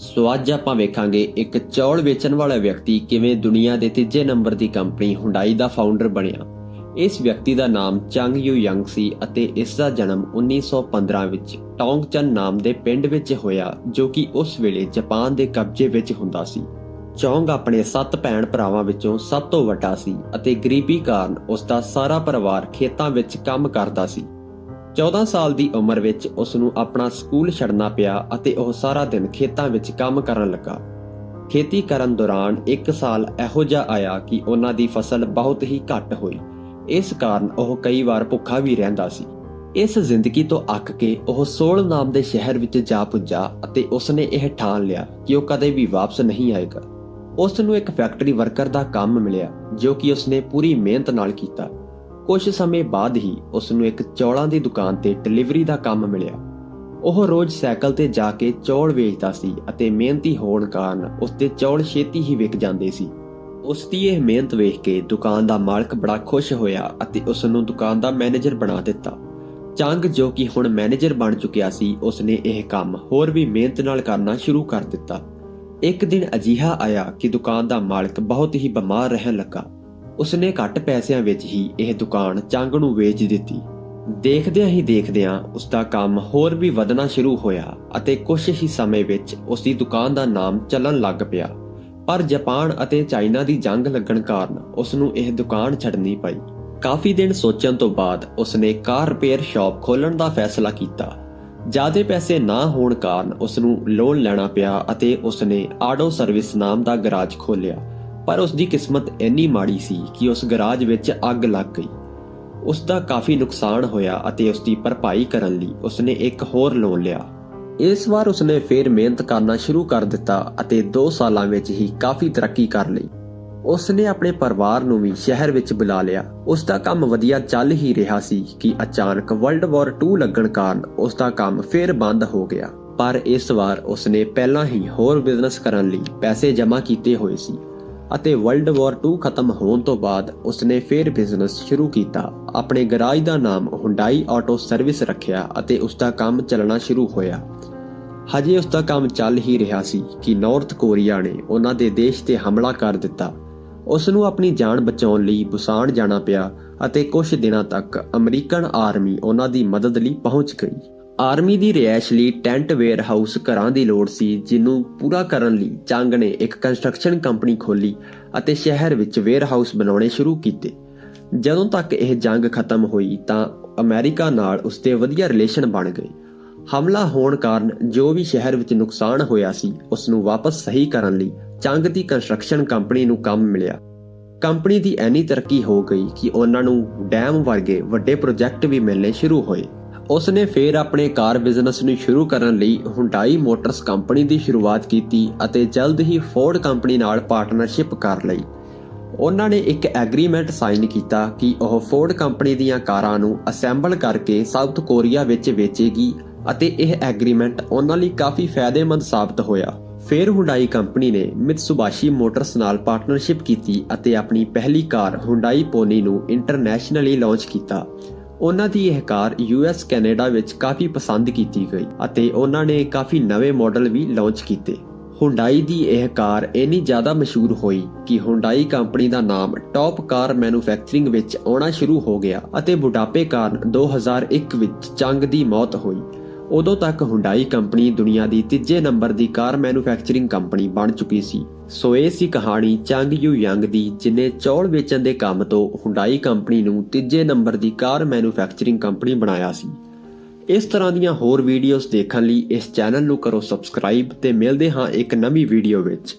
ਸੋ ਅੱਜ ਆਪਾਂ ਵੇਖਾਂਗੇ ਇੱਕ ਚੌਲ ਵੇਚਣ ਵਾਲਾ ਵਿਅਕਤੀ ਕਿਵੇਂ ਦੁਨੀਆ ਦੇ ਤੀਜੇ ਨੰਬਰ ਦੀ ਕੰਪਨੀ ਹੁੰਡਾਈ ਦਾ ਫਾਊਂਡਰ ਬਣਿਆ। ਇਸ ਵਿਅਕਤੀ ਦਾ ਨਾਮ ਚੰਗ ਯੂ ਯੰਗ ਸੀ ਅਤੇ ਇਸ ਦਾ ਜਨਮ 1915 ਵਿੱਚ ਟੌਂਗਚਨ ਨਾਮ ਦੇ ਪਿੰਡ ਵਿੱਚ ਹੋਇਆ, ਜੋ ਕਿ ਉਸ ਵੇਲੇ ਜਾਪਾਨ ਦੇ ਕਬਜ਼ੇ ਵਿੱਚ ਹੁੰਦਾ ਸੀ। ਚੌਂਗ ਆਪਣੇ 7 ਭੈਣ ਭਰਾਵਾਂ ਵਿੱਚੋਂ ਸਭ ਤੋਂ ਵੱਡਾ ਸੀ ਅਤੇ ਗਰੀਬੀ ਕਾਰਨ ਉਸ ਦਾ ਸਾਰਾ ਪਰਿਵਾਰ ਖੇਤਾਂ ਵਿੱਚ ਕੰਮ ਕਰਦਾ ਸੀ। 14 ਸਾਲ ਦੀ ਉਮਰ ਵਿੱਚ ਉਸ ਨੂੰ ਆਪਣਾ ਸਕੂਲ ਛੱਡਣਾ ਪਿਆ ਅਤੇ ਉਹ ਸਾਰਾ ਦਿਨ ਖੇਤਾਂ ਵਿੱਚ ਕੰਮ ਕਰਨ ਲੱਗਾ। ਖੇਤੀ ਕਰਨ ਦੌਰਾਨ ਇੱਕ ਸਾਲ ਇਹੋ ਜਿਹਾ ਆਇਆ ਕਿ ਉਹਨਾਂ ਦੀ ਫਸਲ ਬਹੁਤ ਹੀ ਘੱਟ ਹੋਈ। ਇਸ ਕਾਰਨ ਉਹ ਕਈ ਵਾਰ ਭੁੱਖਾ ਵੀ ਰਹਿੰਦਾ ਸੀ। ਇਸ ਜ਼ਿੰਦਗੀ ਤੋਂ ਅੱਕ ਕੇ ਉਹ ਸੋਲ ਨਾਮ ਦੇ ਸ਼ਹਿਰ ਵਿੱਚ ਜਾ ਪੁੱਜਾ ਅਤੇ ਉਸਨੇ ਇਹ ਠਾਣ ਲਿਆ ਕਿ ਉਹ ਕਦੇ ਵੀ ਵਾਪਸ ਨਹੀਂ ਆਏਗਾ। ਉਸ ਨੂੰ ਇੱਕ ਫੈਕਟਰੀ ਵਰਕਰ ਦਾ ਕੰਮ ਮਿਲਿਆ, ਜੋ ਕਿ ਉਸਨੇ ਪੂਰੀ ਮਿਹਨਤ ਨਾਲ ਕੀਤਾ। ਕੁਝ ਸਮੇਂ ਬਾਅਦ ਹੀ ਉਸ ਨੂੰ ਇੱਕ ਚੌਲਾਂ ਦੀ ਦੁਕਾਨ ਤੇ ਡਿਲੀਵਰੀ ਦਾ ਕੰਮ ਮਿਲਿਆ। ਉਹ ਰੋਜ਼ ਸਾਈਕਲ ਤੇ ਜਾ ਕੇ ਚੌਲ ਵੇਚਦਾ ਸੀ ਅਤੇ ਮਿਹਨਤੀ ਹੋਣ ਕਾਰਨ ਉਸ ਦੇ ਚੌਲ ਛੇਤੀ ਹੀ ਵਿਕ ਜਾਂਦੇ ਸੀ। ਉਸ ਦੀ ਇਹ ਮਿਹਨਤ ਵੇਖ ਕੇ ਦੁਕਾਨ ਦਾ ਮਾਲਕ ਬੜਾ ਖੁਸ਼ ਹੋਇਆ ਅਤੇ ਉਸ ਨੂੰ ਦੁਕਾਨ ਦਾ ਮੈਨੇਜਰ ਬਣਾ ਦਿੱਤਾ। ਚੰਗ ਜੋ ਕਿ ਹੁਣ ਮੈਨੇਜਰ ਬਣ ਚੁੱਕਿਆ ਸੀ ਉਸ ਨੇ ਇਹ ਕੰਮ ਹੋਰ ਵੀ ਮਿਹਨਤ ਨਾਲ ਕਰਨਾ ਸ਼ੁਰੂ ਕਰ ਦਿੱਤਾ। ਇੱਕ ਦਿਨ ਅਜੀਹਾ ਆਇਆ ਕਿ ਦੁਕਾਨ ਦਾ ਮਾਲਕ ਬਹੁਤ ਹੀ ਬਿਮਾਰ ਰਹਿਣ ਲੱਗਾ। ਉਸਨੇ ਘੱਟ ਪੈਸਿਆਂ ਵਿੱਚ ਹੀ ਇਹ ਦੁਕਾਨ ਚੰਗ ਨੂੰ ਵੇਚ ਦਿੱਤੀ। ਦੇਖਦਿਆਂ ਹੀ ਦੇਖਦਿਆਂ ਉਸ ਦਾ ਕੰਮ ਹੋਰ ਵੀ ਵਧਣਾ ਸ਼ੁਰੂ ਹੋਇਆ ਅਤੇ ਕੁਝ ਹੀ ਸਮੇਂ ਵਿੱਚ ਉਸ ਦੀ ਦੁਕਾਨ ਦਾ ਨਾਮ ਚੱਲਣ ਲੱਗ ਪਿਆ। ਪਰ ਜਾਪਾਨ ਅਤੇ ਚਾਈਨਾ ਦੀ ਜੰਗ ਲੱਗਣ ਕਾਰਨ ਉਸ ਨੂੰ ਇਹ ਦੁਕਾਨ ਛੱਡਣੀ ਪਈ। ਕਾਫੀ ਦਿਨ ਸੋਚਣ ਤੋਂ ਬਾਅਦ ਉਸਨੇ ਕਾਰ ਰਿਪੇਅਰ ਸ਼ਾਪ ਖੋਲਣ ਦਾ ਫੈਸਲਾ ਕੀਤਾ। ਜ਼ਿਆਦਾ ਪੈਸੇ ਨਾ ਹੋਣ ਕਾਰਨ ਉਸ ਨੂੰ ਲੋਨ ਲੈਣਾ ਪਿਆ ਅਤੇ ਉਸਨੇ ਆਡੋ ਸਰਵਿਸ ਨਾਮ ਦਾ ਗਰਾਜ ਖੋਲ੍ਹਿਆ। ਪਰ ਉਸ ਦੀ ਕਿਸਮਤ ਇੰਨੀ ਮਾੜੀ ਸੀ ਕਿ ਉਸ ਗਰਾਜ ਵਿੱਚ ਅੱਗ ਲੱਗ ਗਈ। ਉਸ ਦਾ ਕਾਫੀ ਨੁਕਸਾਨ ਹੋਇਆ ਅਤੇ ਉਸ ਦੀ ਭਰਪਾਈ ਕਰਨ ਲਈ ਉਸਨੇ ਇੱਕ ਹੋਰ ਲੋਨ ਲਿਆ। ਇਸ ਵਾਰ ਉਸਨੇ ਫੇਰ ਮਿਹਨਤ ਕਰਨਾ ਸ਼ੁਰੂ ਕਰ ਦਿੱਤਾ ਅਤੇ 2 ਸਾਲਾਂ ਵਿੱਚ ਹੀ ਕਾਫੀ ਤਰੱਕੀ ਕਰ ਲਈ। ਉਸਨੇ ਆਪਣੇ ਪਰਿਵਾਰ ਨੂੰ ਵੀ ਸ਼ਹਿਰ ਵਿੱਚ ਬੁਲਾ ਲਿਆ। ਉਸ ਦਾ ਕੰਮ ਵਧੀਆ ਚੱਲ ਹੀ ਰਿਹਾ ਸੀ ਕਿ ਅਚਾਨਕ ਵਰਲਡ ਵਾਰ 2 ਲੱਗਣ ਕਾਰਨ ਉਸ ਦਾ ਕੰਮ ਫੇਰ ਬੰਦ ਹੋ ਗਿਆ। ਪਰ ਇਸ ਵਾਰ ਉਸਨੇ ਪਹਿਲਾਂ ਹੀ ਹੋਰ ਬਿਜ਼ਨਸ ਕਰਨ ਲਈ ਪੈਸੇ ਜਮ੍ਹਾਂ ਕੀਤੇ ਹੋਏ ਸੀ। ਅਤੇ ਵਰਲਡ ਵਾਰ 2 ਖਤਮ ਹੋਣ ਤੋਂ ਬਾਅਦ ਉਸਨੇ ਫੇਰ ਬਿਜ਼ਨਸ ਸ਼ੁਰੂ ਕੀਤਾ। ਆਪਣੇ ਗਰਾਜ ਦਾ ਨਾਮ ਹੁੰਡਾਈ ਆਟੋ ਸਰਵਿਸ ਰੱਖਿਆ ਅਤੇ ਉਸ ਦਾ ਕੰਮ ਚੱਲਣਾ ਸ਼ੁਰੂ ਹੋਇਆ। ਹਜੇ ਉਸ ਦਾ ਕੰਮ ਚੱਲ ਹੀ ਰਿਹਾ ਸੀ ਕਿ ਨਾਰਥ ਕੋਰੀਆ ਨੇ ਉਹਨਾਂ ਦੇ ਦੇਸ਼ ਤੇ ਹਮਲਾ ਕਰ ਦਿੱਤਾ। ਉਸ ਨੂੰ ਆਪਣੀ ਜਾਨ ਬਚਾਉਣ ਲਈ ਬੁਸਾਨ ਜਾਣਾ ਪਿਆ ਅਤੇ ਕੁਝ ਦਿਨਾਂ ਤੱਕ ਅਮਰੀਕਨ ਆਰਮੀ ਉਹਨਾਂ ਦੀ ਮਦਦ ਲਈ ਪਹੁੰਚ ਗਈ। ਆਰਮੀ ਦੀ ਰਿਹਾਇਸ਼ ਲਈ ਟੈਂਟ ਵੇਅਰ ਹਾਊਸ ਘਰਾਂ ਦੀ ਲੋੜ ਸੀ, ਜਿਹਨੂੰ ਪੂਰਾ ਕਰਨ ਲਈ ਚੰਗ ਨੇ ਇੱਕ ਕੰਸਟਰਕਸ਼ਨ ਕੰਪਨੀ ਖੋਲੀ ਅਤੇ ਸ਼ਹਿਰ ਵਿੱਚ ਵੇਅਰ ਹਾਊਸ ਬਣਾਉਣੇ ਸ਼ੁਰੂ ਕੀਤੇ। ਜਦੋਂ ਤੱਕ ਇਹ ਜੰਗ ਖਤਮ ਹੋਈ ਤਾਂ ਅਮਰੀਕਾ ਨਾਲ ਉਸਦੇ ਵਧੀਆ ਰਿਲੇਸ਼ਨ ਬਣ ਗਏ। ਹਮਲਾ ਹੋਣ ਕਾਰਨ ਜੋ ਵੀ ਸ਼ਹਿਰ ਵਿੱਚ ਨੁਕਸਾਨ ਹੋਇਆ ਸੀ ਉਸ ਨੂੰ ਵਾਪਸ ਸਹੀ ਕਰਨ ਲਈ ਚੰਗ ਦੀ ਕੰਸਟਰਕਸ਼ਨ ਕੰਪਨੀ ਨੂੰ ਕੰਮ ਮਿਲਿਆ। ਕੰਪਨੀ ਦੀ ਐਨੀ ਤਰੱਕੀ ਹੋ ਗਈ ਕਿ ਉਹਨਾਂ ਨੂੰ ਡੈਮ ਵਰਗੇ ਵੱਡੇ ਪ੍ਰੋਜੈਕਟ ਵੀ ਮਿਲਣੇ ਸ਼ੁਰੂ ਹੋਏ। ਉਸ ਨੇ ਫੇਰ ਆਪਣੇ ਕਾਰ ਬਿਜ਼ਨਸ ਨੂੰ ਸ਼ੁਰੂ ਕਰਨ ਲਈ ਹੁੰਡਾਈ ਮੋਟਰਸ ਕੰਪਨੀ ਦੀ ਸ਼ੁਰੂਆਤ ਕੀਤੀ ਅਤੇ ਜਲਦ ਹੀ ਫੋਰਡ ਕੰਪਨੀ ਨਾਲ ਪਾਰਟਨਰਸ਼ਿਪ ਕਰ ਲਈ। ਉਹਨਾਂ ਨੇ ਇੱਕ ਐਗਰੀਮੈਂਟ ਸਾਈਨ ਕੀਤਾ ਕਿ ਉਹ ਫੋਰਡ ਕੰਪਨੀ ਦੀਆਂ ਕਾਰਾਂ ਨੂੰ ਅਸੈਂਬਲ ਕਰਕੇ ਸਾਊਥ ਕੋਰੀਆ ਵਿੱਚ ਵੇਚੇਗੀ ਅਤੇ ਇਹ ਐਗਰੀਮੈਂਟ ਉਹਨਾਂ ਲਈ ਕਾਫੀ ਫਾਇਦੇਮੰਦ ਸਾਬਤ ਹੋਇਆ। ਫਿਰ ਹੁੰਡਾਈ ਕੰਪਨੀ ਨੇ ਮਿਤਸੁਬਾਸ਼ੀ ਮੋਟਰਸ ਨਾਲ ਪਾਰਟਨਰਸ਼ਿਪ ਕੀਤੀ ਅਤੇ ਆਪਣੀ ਪਹਿਲੀ ਕਾਰ ਹੁੰਡਾਈ ਪੋਨੀ ਨੂੰ ਇੰਟਰਨੈਸ਼ਨਲੀ ਲਾਂਚ ਕੀਤਾ। ਉਹਨਾਂ ਦੀ ਇਹ ਕਾਰ ਯੂਐਸ ਕੈਨੇਡਾ ਵਿੱਚ ਕਾਫੀ ਪਸੰਦ ਕੀਤੀ ਗਈ ਅਤੇ ਉਹਨਾਂ ਨੇ ਕਾਫੀ ਨਵੇਂ ਮਾਡਲ ਵੀ ਲਾਂਚ ਕੀਤੇ। ਹੁੰਡਾਈ ਦੀ ਇਹ ਕਾਰ ਇੰਨੀ ਜ਼ਿਆਦਾ ਮਸ਼ਹੂਰ ਹੋਈ ਕਿ ਹੁੰਡਾਈ ਕੰਪਨੀ ਦਾ ਨਾਮ ਟੌਪ ਕਾਰ ਮੈਨੂਫੈਕਚਰਿੰਗ ਵਿੱਚ ਆਉਣਾ ਸ਼ੁਰੂ ਹੋ ਗਿਆ ਅਤੇ ਬੁਢਾਪੇ ਕਾਰਨ 2001 ਵਿੱਚ ਚੰਗ ਦੀ ਮੌਤ ਹੋਈ। ਉਦੋਂ ਤੱਕ ਹੁੰਡਾਈ ਕੰਪਨੀ ਦੁਨੀਆ ਦੀ ਤੀਜੇ ਨੰਬਰ ਦੀ ਕਾਰ ਮੈਨੂਫੈਕਚਰਿੰਗ ਕੰਪਨੀ ਬਣ ਚੁੱਕੀ ਸੀ। ਸੋ ਇਹ ਸੀ ਕਹਾਣੀ ਚੰਗ ਯੂ ਯੰਗ ਦੀ, ਜਿਨੇ ਚੌਲ ਵੇਚਣ ਦੇ ਕੰਮ ਤੋਂ ਹੁੰਡਾਈ ਕੰਪਨੀ ਨੂੰ ਤੀਜੇ ਨੰਬਰ ਦੀ ਕਾਰ ਮੈਨੂਫੈਕਚਰਿੰਗ ਕੰਪਨੀ ਬਣਾਇਆ ਸੀ। ਇਸ ਤਰ੍ਹਾਂ ਦੀਆਂ ਹੋਰ ਵੀਡੀਓਜ਼ ਦੇਖਣ ਲਈ ਇਸ ਚੈਨਲ ਨੂੰ ਕਰੋ ਸਬਸਕ੍ਰਾਈਬ ਤੇ ਮਿਲਦੇ ਹਾਂ ਇੱਕ ਨਵੀਂ ਵੀਡੀਓ ਵਿੱਚ।